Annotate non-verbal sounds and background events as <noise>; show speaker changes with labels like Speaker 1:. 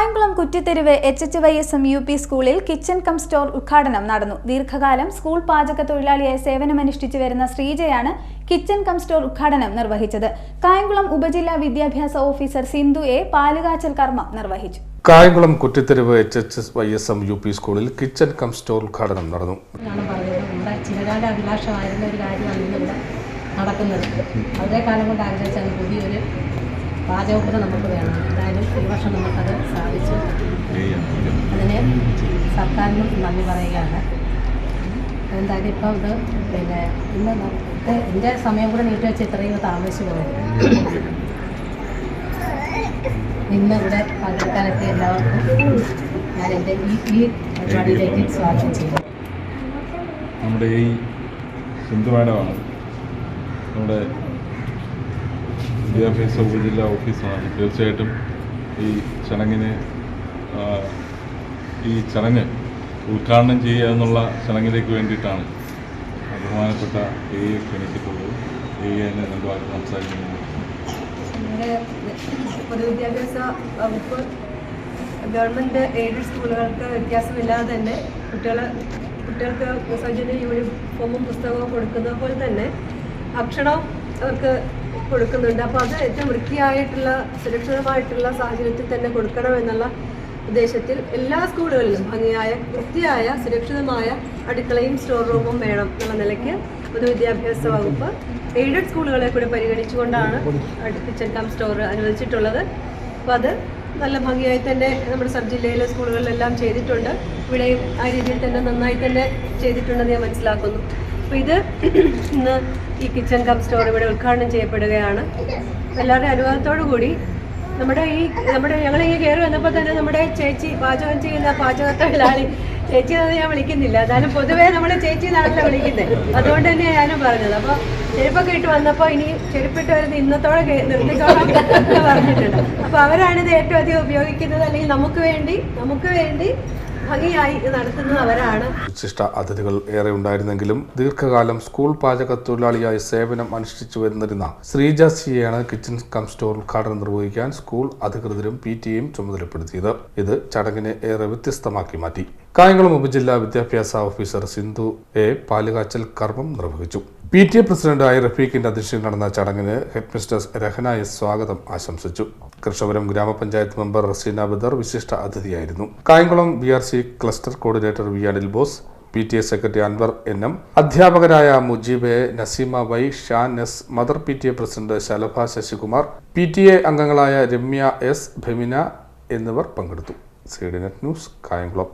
Speaker 1: Kayamkulam Kuttitheruvu H H Y S M U P സ്കൂളിൽ kitchen cum store ഉദ്ഘാടനം നടന്നു. ദീർഘകാലം സ്കൂൾ പാചക തൊഴിലാളിയായി സേവനമനുഷ്ഠിച്ചു വരുന്ന ശ്രീജയാണ് കിച്ചൺ കം സ്റ്റോർ ഉദ്ഘാടനം നിർവഹിച്ചത്. കായംകുളം ഉപജില്ലാ വിദ്യാഭ്യാസ ഓഫീസർ സിന്ധു എ പാലുകാച്ചൽ കർമ്മം നിർവഹിച്ചു.
Speaker 2: Kayamkulam Kuttitheruvu H H Y S M U P സ്കൂളിൽ കിച്ചൺ കം സ്റ്റോർ ഉദ്ഘാടനം നടന്നു.
Speaker 3: അഭിലാഷമായിരുന്ന ഒരു കാര്യമാണ് ഇന്നിവിടെ നടക്കുന്നത്. വളരെ കാലം കൊണ്ട് ആഗ്രഹിച്ചാണ് പുതിയൊരു പാചകപുരം നമുക്ക് വേണം വർഷം നമുക്കത് സാധിച്ചു. അതിന് സർക്കാരിനും നന്ദി പറയുകയാണ്. എന്തായാലും ഇപ്പം ഇത് പിന്നെ ഇന്ന് എന്റെ സമയം കൂടെ നീട്ടി വെച്ച് ഇത്രയും താമസിച്ചു പോയത് ഇന്ന് ഇവിടെ പങ്കെടുക്കാനെത്തിയ എല്ലാവർക്കും ഞാൻ എന്റെ ഈ ഈ പരിപാടിയിലേക്ക് സ്വാഗതം ചെയ്യുന്നു.
Speaker 4: നമ്മുടെ ഈ സിന്ധു മാഡമാണ് നമ്മുടെ വിദ്യാഭ്യാസ ഉപജില്ലാ ഓഫീസാണ്. തീർച്ചയായിട്ടും ഈ ചടങ്ങിന് ഈ ചടങ്ങ് ഉദ്ഘാടനം ചെയ്യുക എന്നുള്ള ചടങ്ങിലേക്ക് വേണ്ടിയിട്ടാണ് ബഹുമാനപ്പെട്ട എ. എ. ക്ഷണിച്ചിട്ടുള്ളത്. എ. എന്നെ രണ്ട് വാക്ക് സംസാരിക്കുന്നത്
Speaker 5: പൊതുവിദ്യാഭ്യാസ വകുപ്പ് ഗവൺമെന്റ് എയ്ഡഡ് സ്കൂളുകൾക്ക് വ്യത്യാസമില്ലാതെ തന്നെ കുട്ടികളെ കുട്ടികൾക്ക് സൗജന്യ യൂണിഫോമും പുസ്തകവും കൊടുക്കുന്നത് പോലെ തന്നെ ഭക്ഷണം അവർക്ക് കൊടുക്കുന്നുണ്ട്. അപ്പോൾ അത് ഏറ്റവും വൃത്തിയായിട്ടുള്ള സുരക്ഷിതമായിട്ടുള്ള സാഹചര്യത്തിൽ തന്നെ കൊടുക്കണം എന്നുള്ള ഉദ്ദേശത്തിൽ എല്ലാ സ്കൂളുകളിലും ഭംഗിയായ വൃത്തിയായ സുരക്ഷിതമായ അടുക്കളയും സ്റ്റോർ റൂമും വേണം എന്നുള്ള നിലയ്ക്ക് പൊതുവിദ്യാഭ്യാസ വകുപ്പ് എയ്ഡഡ് സ്കൂളുകളെ കൂടി പരിഗണിച്ചുകൊണ്ടാണ് കിച്ചൺ കം സ്റ്റോർ അനുവദിച്ചിട്ടുള്ളത്. അപ്പോൾ അത് നല്ല ഭംഗിയായി തന്നെ നമ്മുടെ സബ് ജില്ലയിലെ സ്കൂളുകളിലെല്ലാം ചെയ്തിട്ടുണ്ട്. ഇവിടെയും ആ രീതിയിൽ തന്നെ നന്നായി തന്നെ ചെയ്തിട്ടുണ്ടെന്ന് ഞാൻ മനസ്സിലാക്കുന്നു. അപ്പോൾ ഇത് <clears throat> ഇന്ന് ഈ കിച്ചൺ കം സ്റ്റോർ ഇവിടെ ഉദ്ഘാടനം ചെയ്യപ്പെടുകയാണ്. എല്ലാവരുടെയും അനുവാദത്തോടു കൂടി നമ്മുടെ ഈ നമ്മുടെ ഞങ്ങൾ ഈ കയറി വന്നപ്പോൾ തന്നെ നമ്മുടെ ചേച്ചി പാചകം ചെയ്യുന്ന പാചക തൊഴിലാളി <laughs> ചേച്ചി എന്ന് ഞാൻ വിളിക്കുന്നില്ല. എന്നാലും പൊതുവേ നമ്മൾ ചേച്ചി എന്നാണല്ലോ വിളിക്കുന്നത് അതുകൊണ്ട് തന്നെ ഞാനും പറഞ്ഞത്. അപ്പോൾ ചെരുപ്പൊക്കെ ഇട്ട് വന്നപ്പോൾ ഇനി ചെരുപ്പിട്ട് വരുന്ന ഇന്നത്തോടെ നിർത്തിക്കോളാം പറഞ്ഞിട്ടുണ്ട്. അപ്പോൾ അവരാണിത് ഏറ്റവും അധികം ഉപയോഗിക്കുന്നത്. അല്ലെങ്കിൽ നമുക്ക് വേണ്ടി നമുക്ക് വേണ്ടി ഭംഗിയായി നടത്തുന്നവരാണ്.
Speaker 2: വിശിഷ്ട അതിഥികൾ ഏറെ ഉണ്ടായിരുന്നെങ്കിലും ദീർഘകാലം സ്കൂൾ പാചക തൊഴിലാളിയായി സേവനം അനുഷ്ഠിച്ചു വരുന്നിരുന്ന ശ്രീജ സിയെയാണ് കിച്ചൺ കം സ്റ്റോർ ഉദ്ഘാടനം നിർവഹിക്കാൻ സ്കൂൾ അധികൃതരും പി ടിയും ചുമതലപ്പെടുത്തിയത്. ഇത് ചടങ്ങിനെ ഏറെ വ്യത്യസ്തമാക്കി മാറ്റി. കായംകുളം ഉപജില്ലാ വിദ്യാഭ്യാസ ഓഫീസർ സിന്ധു എ പാലുകാച്ചൽ കർമ്മം നിർവഹിച്ചു. പി ടി എ പ്രസിഡന്റായ റഫീഖിന്റെ അധ്യക്ഷതയിൽ നടന്ന ചടങ്ങിന് ഹെഡ് മിസ്റ്റേഴ്സ് രഹന എസ് സ്വാഗതം ആശംസിച്ചു. കൃഷ്ണപുരം ഗ്രാമപഞ്ചായത്ത് മെമ്പർ റസീന ബദർ വിശിഷ്ട അതിഥിയായിരുന്നു. Kayamkulam B R C cluster coordinator V Anil Bose P T A secretary Anwar N M അധ്യാപകരായ Mujeeb A Naseema Y Shan S mother P T A president Shalabha Sasikumar P T A അംഗങ്ങളായ Ramya S Bhemina എന്നിവർ പങ്കെടുത്തു. C net news Kayamkulam.